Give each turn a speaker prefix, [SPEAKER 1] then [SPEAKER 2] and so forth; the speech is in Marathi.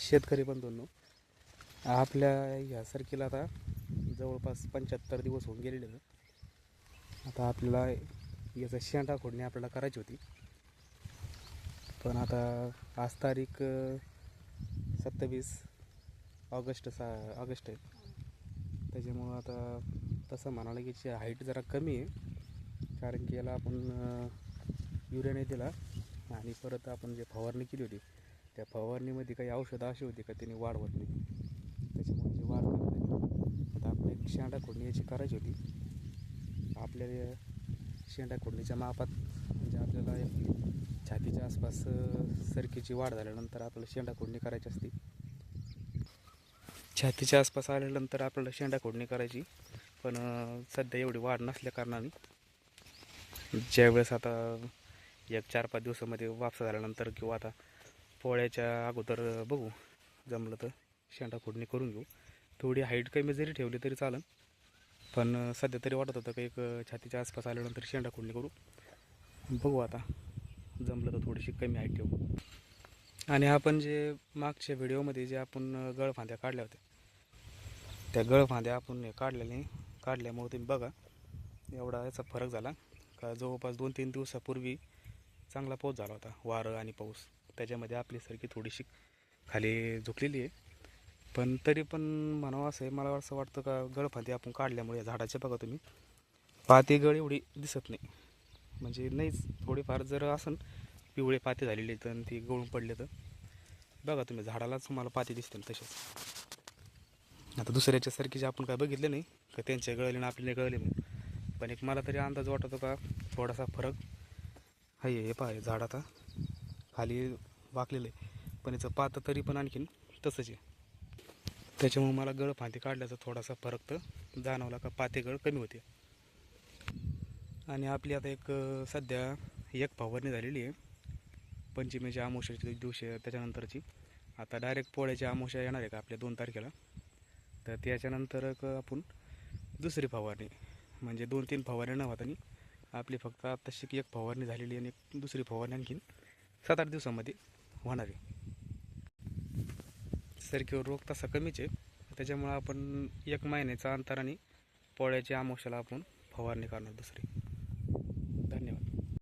[SPEAKER 1] शेतकरी बंधूंनो आपल्या ह्या सरकीला आता जवळपास पंच्याहत्तर दिवस होऊन गेलेले आता आपल्याला याचा शेंडा खोडणी आपल्याला करायची होती. पण आता आज तारीख सत्तावीस ऑगस्ट सा ऑगस्ट आहे. त्याच्यामुळं आता तसं म्हणाला की याची हाईट जरा कमी आहे. कारण की याला आपण युरिया नाही दिला. आणि परत आपण जे फवारणी केली होती त्या फवारणीमध्ये काही औषधं अशी होती का त्यांनी वाढ नाही. त्याच्यामुळे जी वाढ कमी आता आपण एक शेंडा खोडणी याची करायची होती. आपल्या शेंडा खोडणीच्या मापात म्हणजे आपल्याला एक छातीच्या आसपास सरकीची वाढ झाल्यानंतर आपल्याला शेंडा खोडणी करायची असते. छातीच्या आसपास आल्यानंतर आपल्याला शेंडा खोडणी करायची पण सध्या एवढी वाढ नसल्या कारणाने ज्यावेळेस आता एक चार पाच दिवसामध्ये वापस झाल्यानंतर किंवा आता पोळ्याच्या अगोदर बघू. जमलं तर शेंडा खोडणी करून घेऊ. थोडी हाईट कमी जरी ठेवली तरी चालेल पण सध्या तरी वाटत होतं का एक छातीच्या आसपास आल्यानंतर शेंडा खोडणी करू. बघू आता. जमलं तर थोडीशी कमी हाईट ठेवू. आणि आपण जे मागच्या व्हिडिओमध्ये जे आपण गळफांद्या काढल्या होत्या. त्या गळफांद्या आपण काढल्याने काढल्यामुळे तुम्ही बघा एवढा याचा फरक झाला. का जवळपास दोन तीन दिवसापूर्वी चांगला पाऊस झाला होता. वारं आणि पाऊस. त्याच्यामध्ये आपली सरकी थोडीशी खाली झुकलेली आहे. पण तरी पण म्हणावं असं आहे मला असं वाटतं का गळफांदी आपण काढल्यामुळे या झाडाचे बघा तुम्ही. पाती गळ एवढी दिसत नाही. म्हणजे नाहीच थोडीफार जर असन पिवळे पाते झालेले तर ती गळून पडले तर. बघा तुम्ही झाडालाच तुम्हाला पाती दिसते तसेच. आता दुसऱ्याच्या सारखीचे आपण काय बघितले नाही का त्यांच्या गळले ना आपल्याला गळले म्हणून. पण एक मला तरी अंदाज वाटतो का थोडासा फरक. आहे हे पहा झाड आता. खाली वाकलेलं आहे. पण याचं पातं तरी पण आणखीन तसंच आहे. त्याच्यामुळे मला गळ फांदी काढल्याचा थोडासा फरक तर जाणवला का पाते गळ कमी होते. आणि आपली आता एक सध्या एक फवारणी झालेली आहे. पंचमीच्या आमोशाची दिवशी त्याच्यानंतरची. आता डायरेक्ट पोळ्याची आमोशा येणार आहे का आपल्या दोन तारखेला? तर त्याच्यानंतर आपण दुसरी फवारणी म्हणजे दोन तीन फवारणी न होतानी आपली फक्त आत्ताशी एक फवारणी झालेली आणि एक दुसरी फवारणी आणखीन सात आठ दिवसामध्ये होणार आहे. सरकीवर रोग तसा कमीच आहे. त्याच्यामुळं आपण एक महिन्याचा अंतराने पोळ्याच्या आमोशाला आपण फवारणी करणार दुसरी.